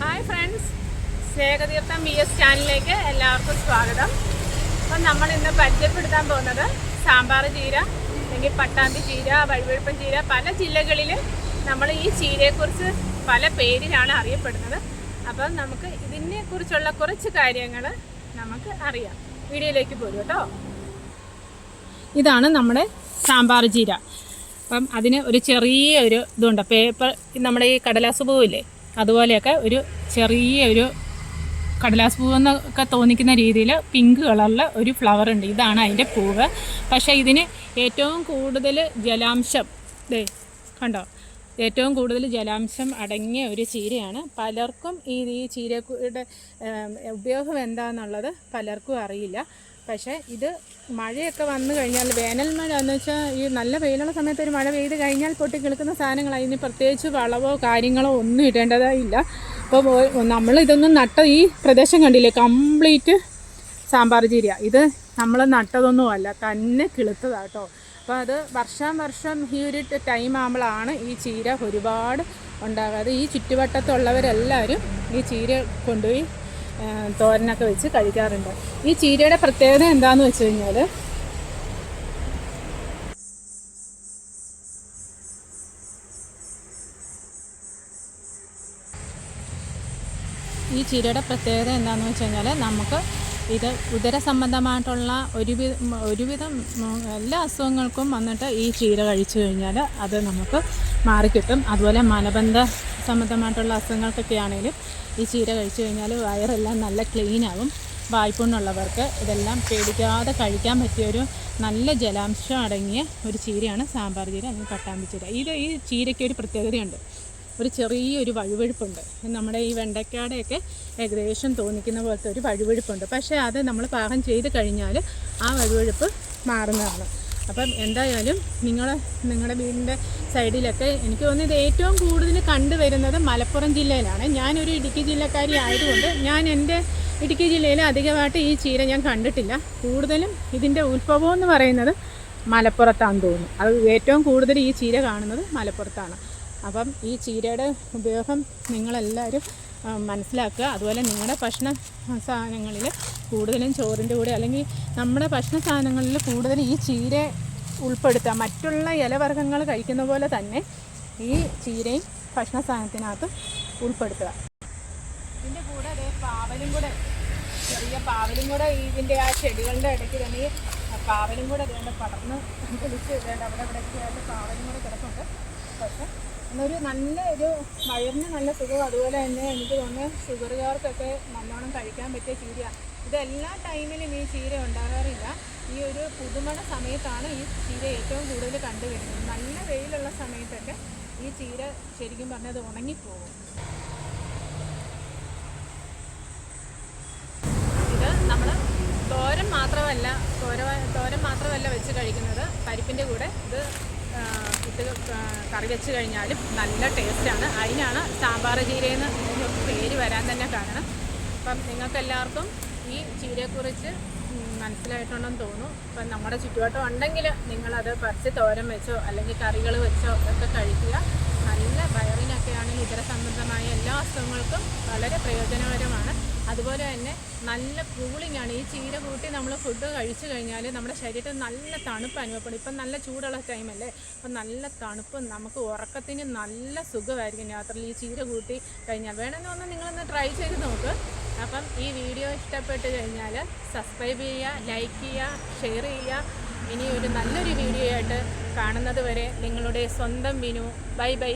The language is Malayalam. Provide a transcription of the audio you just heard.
Hi friends Snehatheertham B S ചാനലിലേക്ക് എല്ലാവർക്കും സ്വാഗതം. അപ്പം നമ്മൾ ഇന്ന് പരിചയപ്പെടുത്താൻ പോകുന്നത് സാമ്പാർ ചീര അല്ലെങ്കിൽ പട്ടാമ്പി ചീര വഴുവഴുപ്പൻ ചീര പല ജില്ലകളിൽ നമ്മൾ ഈ ചീരയെക്കുറിച്ച് പല പേരിലാണ് അറിയപ്പെടുന്നത്. അപ്പം നമുക്ക് ഇതിനെക്കുറിച്ചുള്ള കുറച്ച് കാര്യങ്ങൾ നമുക്ക് അറിയാം. വീഡിയോയിലേക്ക് പോരും കേട്ടോ. ഇതാണ് നമ്മുടെ സാമ്പാർ ചീര. അപ്പം അതിന് ഒരു ചെറിയ ഒരു ഇതുണ്ട്. പേപ്പർ നമ്മുടെ ഈ കടലാസ് പൂവില്ലേ? അതുപോലെയൊക്കെ ഒരു ചെറിയ ഒരു കടലാസ് പൂവ് എന്നൊക്കെ തോന്നിക്കുന്ന രീതിയിൽ പിങ്ക് കളറിൽ ഒരു ഫ്ലവർ ഉണ്ട്. ഇതാണ് അതിന്റെ പൂവ്. പക്ഷേ ഇതിന് ഏറ്റവും കൂടുതൽ ജലാംശം ദേ കണ്ടോ? ഏറ്റവും കൂടുതൽ ജലാംശം അടങ്ങിയ ഒരു ചീരയാണ്. പലർക്കും ഈ ഈ ചീരയുടെ ഉപയോഗം എന്താണെന്നുള്ളത് പലർക്കും അറിയില്ല. പക്ഷേ ഇത് മഴയൊക്കെ വന്നു കഴിഞ്ഞാൽ വേനൽ മഴ എന്ന് വെച്ചാൽ ഈ നല്ല വെയിലുള്ള സമയത്ത് ഒരു മഴ പെയ്ത് കഴിഞ്ഞാൽ പൊട്ടി കിളുക്കുന്ന സാധനങ്ങൾ അതിന് പ്രത്യേകിച്ച് വളവോ കാര്യങ്ങളോ ഒന്നും ഇടേണ്ടതായില്ല. അപ്പോൾ നമ്മൾ ഇതൊന്നും നട്ട ഈ പ്രദേശം കണ്ടില്ലേ? കംപ്ലീറ്റ് സാമ്പാർ ചീര. ഇത് നമ്മൾ നട്ടതൊന്നുമല്ല തന്നെ കിളുത്തതാട്ടോ അപ്പോൾ അത് വർഷം വർഷം ഈ ഒരു ടൈം ആകുമ്പോഴാണ് ഈ ചീര ഒരുപാട് ഉണ്ടാകാതെ ഈ ചുറ്റുവട്ടത്തുള്ളവരെല്ലാവരും ഈ ചീര കൊണ്ടുപോയി തോരനൊക്കെ വെച്ച് കഴിക്കാറുണ്ട്. ഈ ചീരയുടെ പ്രത്യേകത എന്താണെന്ന് വെച്ച് കഴിഞ്ഞാൽ ഈ ചീരയുടെ പ്രത്യേകത എന്താണെന്ന് വെച്ച് കഴിഞ്ഞാൽ നമുക്ക് ഇത് ഉദര സംബന്ധമായിട്ടുള്ള ഒരുവിധം ഒരുവിധം എല്ലാ അസുഖങ്ങൾക്കും വന്നിട്ട് ഈ ചീര കഴിച്ചു കഴിഞ്ഞാൽ അത് നമുക്ക് മാറിക്കിട്ടും. അതുപോലെ മലബന്ധ സംബന്ധമായിട്ടുള്ള അസുഖങ്ങൾക്കൊക്കെ ആണെങ്കിലും ഈ ചീര കഴിച്ചു കഴിഞ്ഞാൽ വയറെല്ലാം നല്ല ക്ലീനാകും വായ്പുണ്ണുള്ളവർക്ക് ഇതെല്ലാം പേടിക്കാതെ കഴിക്കാൻ പറ്റിയൊരു നല്ല ജലാംശം അടങ്ങിയ ഒരു ചീരയാണ് സാമ്പാർ ചീര അല്ലെങ്കിൽ പട്ടാമ്പി ചീര. ഇത് ഈ ചീരയ്ക്ക് ഒരു പ്രത്യേകതയുണ്ട്. ഒരു ചെറിയൊരു വഴുവഴുപ്പുണ്ട്. നമ്മുടെ ഈ വെണ്ടയ്ക്കാടെയൊക്കെ ഏകദേശം തോന്നിക്കുന്ന പോലത്തെ ഒരു വഴുവഴുപ്പുണ്ട്. പക്ഷേ അത് നമ്മൾ പാകം ചെയ്ത് കഴിഞ്ഞാൽ ആ വഴുവഴുപ്പ് മാറുന്നതാണ്. അപ്പം എന്തായാലും നിങ്ങൾ നിങ്ങളുടെ വീടിന്റെ സൈഡിലൊക്കെ എനിക്ക് തോന്നുന്നു ഇത് ഏറ്റവും കൂടുതൽ കണ്ടുവരുന്നത് മലപ്പുറം ജില്ലയിലാണ്. ഞാനൊരു ഇടുക്കി ജില്ലക്കാരി ആയതുകൊണ്ട് ഞാൻ എന്റെ ഇടുക്കി ജില്ലയിൽ അധികമായിട്ട് ഈ ചീര ഞാൻ കണ്ടിട്ടില്ല. കൂടുതലും ഇതിന്റെ ഉത്ഭവം എന്ന് പറയുന്നത് മലപ്പുറത്താണെന്ന് തോന്നുന്നു. അത് ഏറ്റവും കൂടുതൽ ഈ ചീര കാണുന്നത് മലപ്പുറത്താണ്. അപ്പം ഈ ചീരയുടെ ഉപയോഗം നിങ്ങളെല്ലാവരും മനസ്സിലാക്കുക. അതുപോലെ നിങ്ങളുടെ ഭക്ഷണ സാധനങ്ങളിൽ കൂടുതലും ചോറിന്റെ കൂടെ അല്ലെങ്കിൽ നമ്മുടെ ഭക്ഷണ സാധനങ്ങളിൽ കൂടുതൽ ഈ ചീര ഉൾപ്പെടുത്തുക മറ്റുള്ള ഇലവർഗങ്ങൾ കഴിക്കുന്ന പോലെ തന്നെ ഈ ചീരയും ഭക്ഷണ സാധനത്തിനകത്ത് ഉൾപ്പെടുത്തുക. ഇതിന്റെ കൂടെ അതേ പാവലും കൂടെ ചെറിയ പാവലും കൂടെ ഇതിന്റെ ആ ചെടികളുടെ ഇടയ്ക്ക് തന്നെ പാവലും കൂടെ വേണ്ട പടർന്ന് വിളിച്ച് വേണ്ട അവിടെ ഇവിടെയൊക്കെ ആയിട്ട് പാവലും കൂടെ കിടപ്പുണ്ട്. പക്ഷെ എന്നൊരു നല്ല ഒരു വയറിന് നല്ല സുഖം. അതുപോലെ തന്നെ എനിക്ക് തോന്നുന്നു ഷുഗറുകാർക്കൊക്കെ നല്ലോണം കഴിക്കാൻ പറ്റിയ ചീര ഇതെല്ലാ ടൈമിലും ഈ ചീര ഉണ്ടാകാറില്ല. ഈ ഒരു പുതുമണ സമയത്താണ് ഈ ചീര ഏറ്റവും കൂടുതൽ കണ്ടുവരുന്നത്. നല്ല വെയിലുള്ള സമയത്തൊക്കെ ഈ ചീര ശരിക്കും പറഞ്ഞത് ഉണങ്ങിപ്പോകും ഇത് നമ്മൾ തോരൻ മാത്രമല്ല തോര തോരൻ മാത്രമല്ല വെച്ച് കഴിക്കുന്നത് പരിപ്പിന്റെ കൂടെ. ഇത് ഇട്ട് കറി വെച്ച് കഴിഞ്ഞാലും നല്ല ടേസ്റ്റാണ്. അതിനാണ് സാമ്പാർ ചീരയെന്ന് പേര് വരാൻ തന്നെ കാരണം. അപ്പം നിങ്ങൾക്കെല്ലാവർക്കും ഈ ചീരയെക്കുറിച്ച് മനസ്സിലായിട്ടുണ്ടെന്ന് തോന്നുന്നു. അപ്പം നമ്മുടെ ചുറ്റുവട്ടം ഉണ്ടെങ്കിൽ നിങ്ങളത് പറിച്ച് തോരൻ വെച്ചോ അല്ലെങ്കിൽ കറികൾ വെച്ചോ ഒക്കെ കഴിക്കുക. നല്ല വയറിനൊക്കെ ആണെങ്കിൽ ഇതര സംബന്ധമായ എല്ലാ അസുഖങ്ങൾക്കും വളരെ പ്രയോജനകരമാണ്. അതുപോലെ തന്നെ നല്ല കൂളിംഗ് ആണ്. ഈ ചീര കൂട്ടി നമ്മൾ ഫുഡ് കഴിച്ചു കഴിഞ്ഞാൽ നമ്മുടെ ശരീരത്തിൽ നല്ല തണുപ്പ് അനുഭവപ്പെടും. ഇപ്പം നല്ല ചൂടുള്ള ടൈമല്ലേ അപ്പം നല്ല തണുപ്പ് നമുക്ക് ഉറക്കത്തിന് നല്ല സുഖമായിരിക്കും രാത്രിയിൽ ഈ ചീര കൂട്ടി കഴിഞ്ഞാൽ. വേണമെന്ന് ഒന്ന് നിങ്ങളൊന്ന് ട്രൈ ചെയ്ത് നോക്ക്. അപ്പം ഈ വീഡിയോ ഇഷ്ടപ്പെട്ട് കഴിഞ്ഞാൽ സബ്സ്ക്രൈബ് ചെയ്യുക ലൈക്ക് ചെയ്യുക ഷെയർ ചെയ്യുക. ഇനി ഒരു നല്ലൊരു വീഡിയോ ആയിട്ട് കാണുന്നത് വരെ നിങ്ങളുടെ സ്വന്തം വിനു. Bye bye.